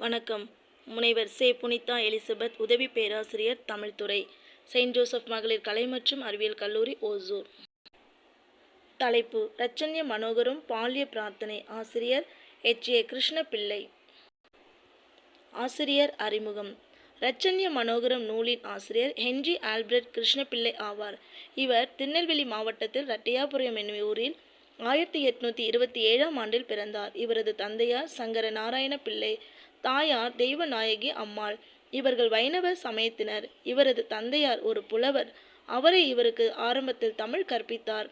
வணக்கம். முனைவர் சே. புனிதா எலிசபெத் உதவி பேராசிரியர் தமிழ்துறை செயின்ட் ஜோசப் மகளிர் கலை மற்றும் அறிவியல் கல்லூரி ஓசூர். தலைப்பு ரச்சன்ய மனோகரும் பால்ய பிரார்த்தனை ஆசிரியர் எச். ஏ. கிருஷ்ணபிள்ளை. ஆசிரியர் அறிமுகம். ரச்சன்ய மனோகரம் நூலின் ஆசிரியர் ஹென்றி ஆல்பிரட் கிருஷ்ணபிள்ளை ஆவார். இவர் திருநெல்வேலி மாவட்டத்தில் ரட்டையாபுரம் என்னும் ஊரில் ஆயிரத்தி எட்நூத்தி இருபத்தி ஏழாம் ஆண்டில் பிறந்தார். இவரது தந்தையார் சங்கர நாராயண பிள்ளை தாயார் தெய்வநாயகி அம்மாள். இவர்கள் வைணவ சமயத்தினர். இவரது தந்தையார் ஒரு புலவர். அவரை இவருக்கு ஆரம்பத்தில் தமிழ் கற்பித்தார்.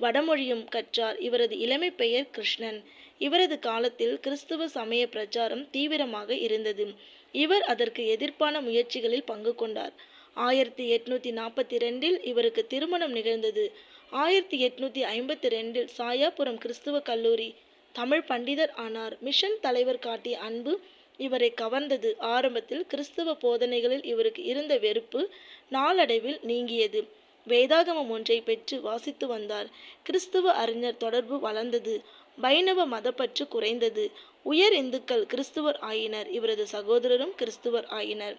வடமொழியும் கற்றார். இவரது இளமை பெயர் கிருஷ்ணன். இவரது காலத்தில் கிறிஸ்துவ சமய பிரச்சாரம் தீவிரமாக இருந்தது. இவர் அதற்கு எதிர்ப்பான முயற்சிகளில் பங்கு கொண்டார். ஆயிரத்தி எட்நூத்தி நாற்பத்தி ரெண்டில் இவருக்கு திருமணம் நிகழ்ந்தது. ஆயிரத்தி எட்நூத்தி ஐம்பத்தி ரெண்டில் சாயாபுரம் கிறிஸ்துவ கல்லூரி தமிழ் பண்டிதர் ஆனார். மிஷன் தலைவர் காட்டிய அன்பு இவரை கவர்ந்தது. ஆரம்பத்தில் கிறிஸ்தவ போதனைகளில் இவருக்கு இருந்த வெறுப்பு நாளடைவில் நீங்கியது. வேதாகமம் ஒன்றை பெற்று வாசித்து வந்தார். கிறிஸ்துவ அறிஞர் தொடர்பு வளர்ந்தது. வைணவ மதப்பற்று குறைந்தது. உயர் இந்துக்கள் கிறிஸ்துவர் ஆயினர். இவரது சகோதரரும் கிறிஸ்துவர் ஆயினர்.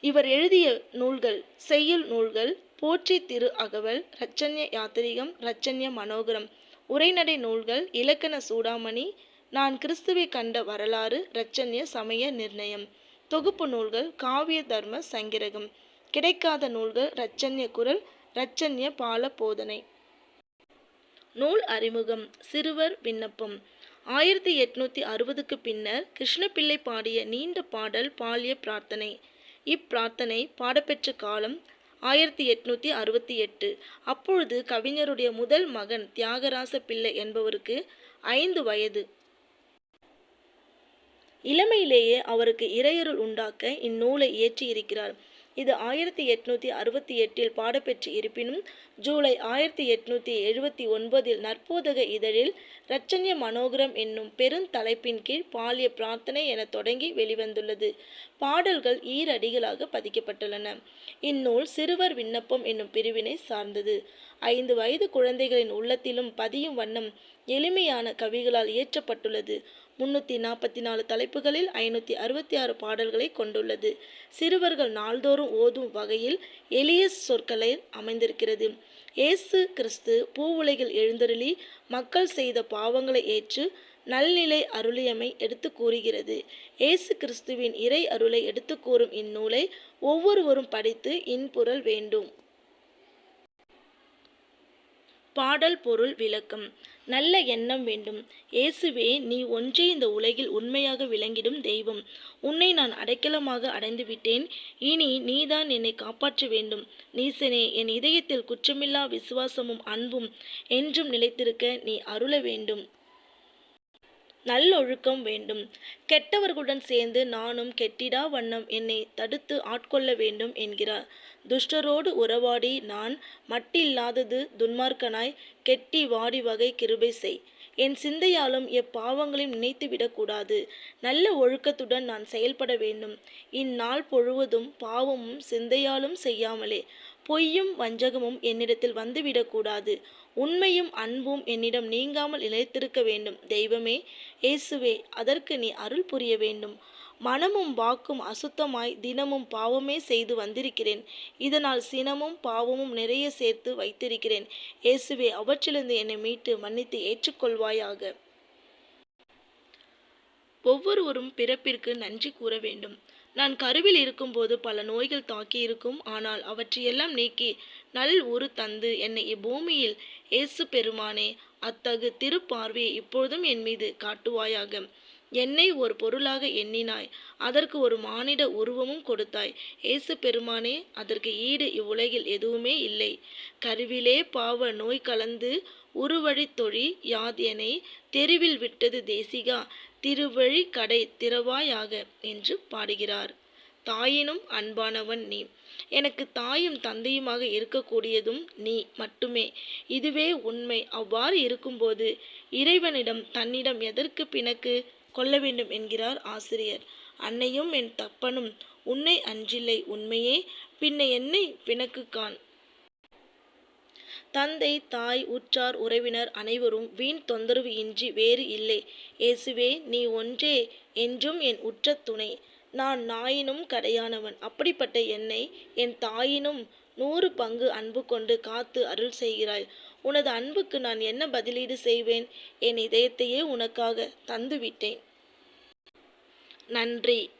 இவர் எழுதிய நூல்கள் செய்யுள் நூல்கள் போற்றி திரு அகவல் ரச்சன்ய யாத்திரிகம் ரச்சன்ய மனோகரம் உரைநடை நூல்கள் இலக்கண சூடாமணி நான் கிறிஸ்துவை கண்ட வரலாறு ரச்சன்ய சமய நிர்ணயம். தொகுப்பு நூல்கள் காவிய தர்ம சங்கிரகம். கிடைக்காத நூல்கள் ரச்சன்ய குரல் ரச்சன்ய பால போதனை. நூல் அறிமுகம் சிறுவர் விண்ணப்பம். ஆயிரத்தி எட்நூத்தி அறுபதுக்கு பின்னர் கிருஷ்ணபிள்ளை பாடிய நீண்ட பாடல் பால்ய பிரார்த்தனை. இப்பிரார்த்தனை பாடப்பெற்ற காலம் ஆயிரத்தி எட்நூத்தி அறுபத்தி எட்டு. அப்பொழுது கவிஞருடைய முதல் மகன் தியாகராச பிள்ளை என்பவருக்கு ஐந்து வயது. இளமையிலேயே அவருக்கு இறையருள் உண்டாக்க இந்நூலை இயற்றியிருக்கிறார். இது ஆயிரத்தி எட்நூத்தி அறுபத்தி எட்டில் பாடப்பெற்று இருப்பினும் ஜூலை ஆயிரத்தி எட்நூத்தி எழுபத்தி ஒன்பதில் நற்போதக இதழில் இரட்சண்ய மனோகரம் என்னும் பெருந்தலைப்பின் கீழ் பாலிய பிரார்த்தனை என தொடங்கி வெளிவந்துள்ளது. பாடல்கள் ஈரடிகளாக பதிக்கப்பட்டுள்ளன. இந்நூல் சிறுவர் விண்ணப்பம் என்னும் பிரிவினை சார்ந்தது. ஐந்து வயது குழந்தைகளின் உள்ளத்திலும் பதியும் வண்ணம் எளிமையான கவிகளால் இயற்றப்பட்டுள்ளது. முன்னூற்றி நாற்பத்தி நாலு தலைப்புகளில் ஐநூற்றி அறுபத்தி ஆறு பாடல்களை கொண்டுள்ளது. சிறுவர்கள் நாள்தோறும் ஓதும் வகையில் எளிய சொற்களை அமைந்திருக்கிறது. இயேசு கிறிஸ்து பூவுலகில் எழுந்தருளி மக்கள் செய்த பாவங்களை ஏற்று நல்நிலை அருளியமை எடுத்து கூறுகிறது. இயேசு கிறிஸ்துவின் இறை அருளை எடுத்து கூறும் இந்நூலை ஒவ்வொருவரும் படித்து இன்புறல் வேண்டும். பாடல் பொருள் விளக்கம். நல்ல எண்ணம் வேண்டும். இயேசுவே நீ ஒன்றே இந்த உலகில் உண்மையாக விளங்கிடும் தெய்வம். உன்னை நான் அடைக்கலமாக அடைந்து விட்டேன் இனி நீதான் என்னை காப்பாற்ற வேண்டும். நீசனே என் இதயத்தில் குற்றமில்லா விசுவாசமும் அன்பும் என்றும் நிலைத்திருக்க நீ அருள வேண்டும். நல்லொழுக்கம் வேண்டும். கெட்டவர்களுடன் சேர்ந்து நானும் கெட்டிடா வண்ணம் என்னை தடுத்து ஆட்கொள்ள வேண்டும் என்கிறார். துஷ்டரோடு உறவாடி நான் மட்டில்லாதது துன்மார்க்கனாய் கெட்டி வாடி வகை கிருபை செய். என் சிந்தையாலும் எப்பாவங்களையும் நினைத்து விடக்கூடாது. நல்ல ஒழுக்கத்துடன் நான் செயல்பட வேண்டும். இந்நாள் பொழுவதும் பாவமும் சிந்தையாலும் செய்யாமலே. பொய்யும் வஞ்சகமும் என்னிடத்தில் வந்துவிடக்கூடாது. உண்மையும் அன்பும் என்னிடம் நீங்காமல் நிலைத்திருக்க வேண்டும். தெய்வமே இயேசுவே அதற்கு நீ அருள் புரிய வேண்டும். மனமும் வாக்கும் அசுத்தமாய் தினமும் பாவமே செய்து வந்திருக்கிறேன். இதனால் சினமும் பாவமும் நிறைய சேர்த்து வைத்திருக்கிறேன். இயேசுவே அவற்றிலிருந்து என்னை மீட்டு மன்னித்து ஏற்றுக்கொள்வாயாக. ஒவ்வொருவரும் பிறப்பிற்கு நன்றி கூற வேண்டும். நான் கருவில் இருக்கும்போது பல நோய்கள் தாக்கி இருக்கும் ஆனால் அவற்றையெல்லாம் நீக்கி நல் உரு தந்து என்னை இப்பூமியில் இயேசு பெருமானே அத்தகு திருப்பார்வையை இப்பொழுதும் என் மீது காட்டுவாயாக. என்னை ஒரு பொருளாக எண்ணினாய். அதற்கு ஒரு மானிட உருவமும் கொடுத்தாய். இயேசு பெருமானே அதற்கு ஈடு இவ்வுலகில் எதுவுமே இல்லை. கருவிலே பாவ நோய் கலந்து உருவழி தொழி யாதியனை தெருவில் விட்டது தேசிகா திருவழி கடை திறவாயாக என்று பாடுகிறார். தாயினும் அன்பானவன் நீ. எனக்கு தாயும் தந்தையுமாக இருக்கக்கூடியதும் நீ மட்டுமே. இதுவே உண்மை. அவ்வாறு இருக்கும்போது இறைவனிடம் தன்னிடம் எதற்கு பிணக்கு? கொள்ள வேண்டும் என்கிறார் ஆசிரியர். அன்னையும் என் தப்பனும் உன்னை அஞ்சில்லை உண்மையே பின்ன என்னை பிணக்கு கான் தந்தை தாய் உற்றார் உறவினர் அனைவரும் வீண் தொந்தரவு இன்றி வேறு இல்லை. இயேசுவே நீ ஒன்றே என்றும் என் உற்ற துணை. நான் நாயினும் கடையானவன். அப்படிப்பட்ட என்னை என் தாயினும் நூறு பங்கு அன்பு கொண்டு காத்து அருள் செய்கிறாய். உனது அன்புக்கு நான் என்ன பதிலீடு செய்வேன்? என் இதயத்தையே உனக்காக தந்துவிட்டேன். நன்றி.